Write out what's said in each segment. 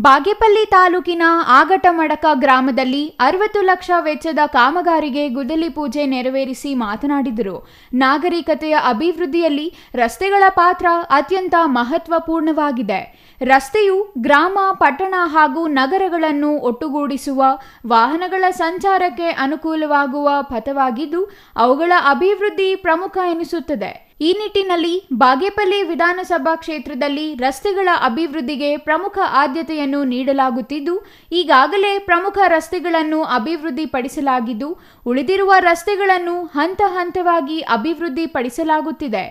ಬಾಗೇಪಲ್ಲಿ ತಾಲೂಕಿನ ಆಗಟಮಡಕ ಗ್ರಾಮದಲ್ಲಿ ಅರವತ್ತು ಲಕ್ಷ ವೆಚ್ಚದ ಕಾಮಗಾರಿಗೆ ಗುದಲಿ ಪೂಜೆ ನೆರವೇರಿಸಿ ಮಾತನಾಡಿದರು. ನಾಗರಿಕತೆಯ ಅಭಿವೃದ್ಧಿಯಲ್ಲಿ ರಸ್ತೆಗಳ ಪಾತ್ರ ಅತ್ಯಂತ ಮಹತ್ವಪೂರ್ಣವಾಗಿದೆ. ರಸ್ತೆಯು ಗ್ರಾಮ, ಪಟ್ಟಣ ಹಾಗೂ ನಗರಗಳನ್ನು ಒಟ್ಟುಗೂಡಿಸುವ, ವಾಹನಗಳ ಸಂಚಾರಕ್ಕೆ ಅನುಕೂಲವಾಗುವ ಪಥವಾಗಿದ್ದು, ಅವುಗಳ ಅಭಿವೃದ್ಧಿ ಪ್ರಮುಖ ಎನಿಸುತ್ತದೆ. ಈ ನಿಟ್ಟಿನಲ್ಲಿ ಬಾಗೇಪಲ್ಲಿ ವಿಧಾನಸಭಾ ಕ್ಷೇತ್ರದಲ್ಲಿ ರಸ್ತೆಗಳ ಅಭಿವೃದ್ಧಿಗೆ ಪ್ರಮುಖ ಆದ್ಯತೆಯನ್ನು ನೀಡಲಾಗುತ್ತಿದ್ದು, ಈಗಾಗಲೇ ಪ್ರಮುಖ ರಸ್ತೆಗಳನ್ನು ಅಭಿವೃದ್ಧಿಪಡಿಸಲಾಗಿದ್ದು, ಉಳಿದಿರುವ ರಸ್ತೆಗಳನ್ನು ಹಂತ ಹಂತವಾಗಿ ಅಭಿವೃದ್ಧಿಪಡಿಸಲಾಗುತ್ತಿದೆ.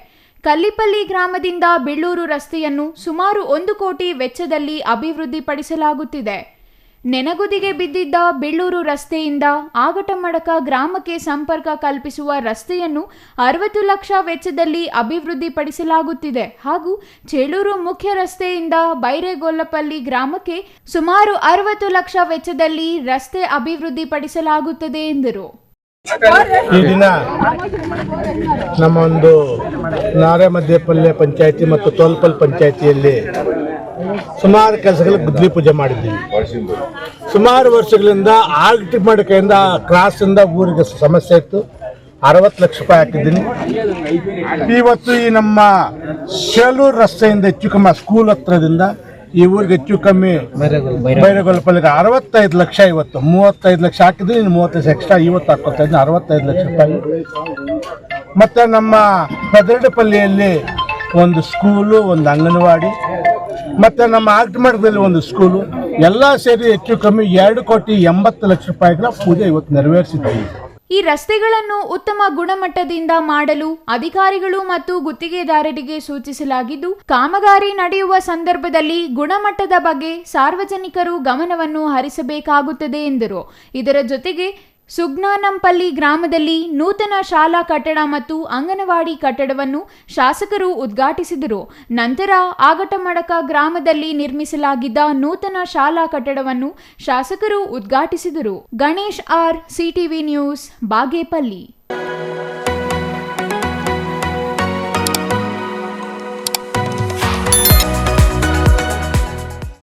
ಕಲ್ಲಿಪಲ್ಲಿ ಗ್ರಾಮದಿಂದ ಬೆಳ್ಳೂರು ರಸ್ತೆಯನ್ನು ಸುಮಾರು ಒಂದು ಕೋಟಿ ವೆಚ್ಚದಲ್ಲಿ ಅಭಿವೃದ್ಧಿಪಡಿಸಲಾಗುತ್ತಿದೆ. ನೆನಗುದಿಗೆ ಬಿದ್ದಿದ್ದ ಬೆಳ್ಳೂರು ರಸ್ತೆಯಿಂದ ಆಗಟಮಡಕ ಗ್ರಾಮಕ್ಕೆ ಸಂಪರ್ಕ ಕಲ್ಪಿಸುವ ರಸ್ತೆಯನ್ನು ಅರವತ್ತು ಲಕ್ಷ ವೆಚ್ಚದಲ್ಲಿ ಅಭಿವೃದ್ಧಿಪಡಿಸಲಾಗುತ್ತಿದೆ. ಹಾಗೂ ಚೇಳೂರು ಮುಖ್ಯ ರಸ್ತೆಯಿಂದ ಬೈರೇಗೊಲ್ಲಪಲ್ಲಿ ಗ್ರಾಮಕ್ಕೆ ಸುಮಾರು ಅರವತ್ತು ಲಕ್ಷ ವೆಚ್ಚದಲ್ಲಿ ರಸ್ತೆ ಅಭಿವೃದ್ಧಿಪಡಿಸಲಾಗುತ್ತದೆ ಎಂದರು. ಈ ದಿನ ನಮ್ಮ ಒಂದು ನಾರೆ ಮಧ್ಯಪಲ್ಲೆ ಪಂಚಾಯತಿ ಮತ್ತು ತೋಲ್ಪಲ್ ಪಂಚಾಯತಿಯಲ್ಲಿ ಸುಮಾರು ಕೆಲಸಗಳಿಗೆ ಗುದ್ಲಿ ಪೂಜೆ ಮಾಡಿದ್ದೀವಿ ಸುಮಾರು ವರ್ಷಗಳಿಂದ ಆರ್ಟಿ ಮಡಕೆಯಿಂದ ಕ್ರಾಸಿಂದ ಊರಿಗೆ ಸಮಸ್ಯೆ ಇತ್ತು. ಅರವತ್ತು ಲಕ್ಷ ರೂಪಾಯಿ ಹಾಕಿದ್ದೀನಿ. ಇವತ್ತು ಈ ನಮ್ಮ ಶೇಲೂರು ರಸ್ತೆಯಿಂದ ಹೆಚ್ಚು ಕಮ್ಮಿ, ಸ್ಕೂಲ್ ಹತ್ರದಿಂದ ಈ ಊರಿಗೆ ಹೆಚ್ಚು ಕಮ್ಮಿ ಬೈರಗೊಲ್ಲಪಲ್ಲಿಗೆ ಅರವತ್ತೈದು ಲಕ್ಷ ಇವತ್ತು. ಮೂವತ್ತೈದು ಲಕ್ಷ ಹಾಕಿದ್ದೀನಿ, ಇನ್ನು ಮೂವತ್ತೈದು ಎಕ್ಸ್ಟ್ರಾ ಇವತ್ತು ಹಾಕೋತಾ ಇದ್ದೀನಿ ಅರವತ್ತೈದು ಲಕ್ಷ ರೂಪಾಯಿ. ಮತ್ತು ನಮ್ಮ ಪದರಡಪಲ್ಲಿಯಲ್ಲಿ ಒಂದು ಸ್ಕೂಲು, ಒಂದು ಅಂಗನವಾಡಿ ಮತ್ತು ನಮ್ಮ ಆಗ್ಟಮಠದಲ್ಲಿ ಒಂದು ಸ್ಕೂಲು ಎಲ್ಲ ಸೇರಿ ಹೆಚ್ಚು ಕಮ್ಮಿ ಎರಡು ಕೋಟಿ ಎಂಬತ್ತು ಲಕ್ಷ ರೂಪಾಯಿಗಳ ಪೂಜೆ ಇವತ್ತು ನೆರವೇರಿಸಿದ್ದೀವಿ ಈ ರಸ್ತೆಗಳನ್ನು ಉತ್ತಮ ಗುಣಮಟ್ಟದಿಂದ ಮಾಡಲು ಅಧಿಕಾರಿಗಳು ಮತ್ತು ಗುತ್ತಿಗೆದಾರರಿಗೆ ಸೂಚಿಸಲಾಗಿದ್ದು, ಕಾಮಗಾರಿ ನಡೆಯುವ ಸಂದರ್ಭದಲ್ಲಿ ಗುಣಮಟ್ಟದ ಬಗ್ಗೆ ಸಾರ್ವಜನಿಕರು ಗಮನವನ್ನು ಹರಿಸಬೇಕಾಗುತ್ತದೆ ಎಂದರು. ಇದರ ಜೊತೆಗೆ ಸುಗ್ನಾನಂಪಲ್ಲಿ ಗ್ರಾಮದಲ್ಲಿ ನೂತನ ಶಾಲಾ ಕಟ್ಟಡ ಮತ್ತು ಅಂಗನವಾಡಿ ಕಟ್ಟಡವನ್ನು ಶಾಸಕರು ಉದ್ಘಾಟಿಸಿದರು. ನಂತರ ಆಗಟಮಡಕ ಗ್ರಾಮದಲ್ಲಿ ನಿರ್ಮಿಸಲಾಗಿದ್ದ ನೂತನ ಶಾಲಾ ಕಟ್ಟಡವನ್ನು ಶಾಸಕರು ಉದ್ಘಾಟಿಸಿದರು. Ganesh R, CTV news, Bagepalli.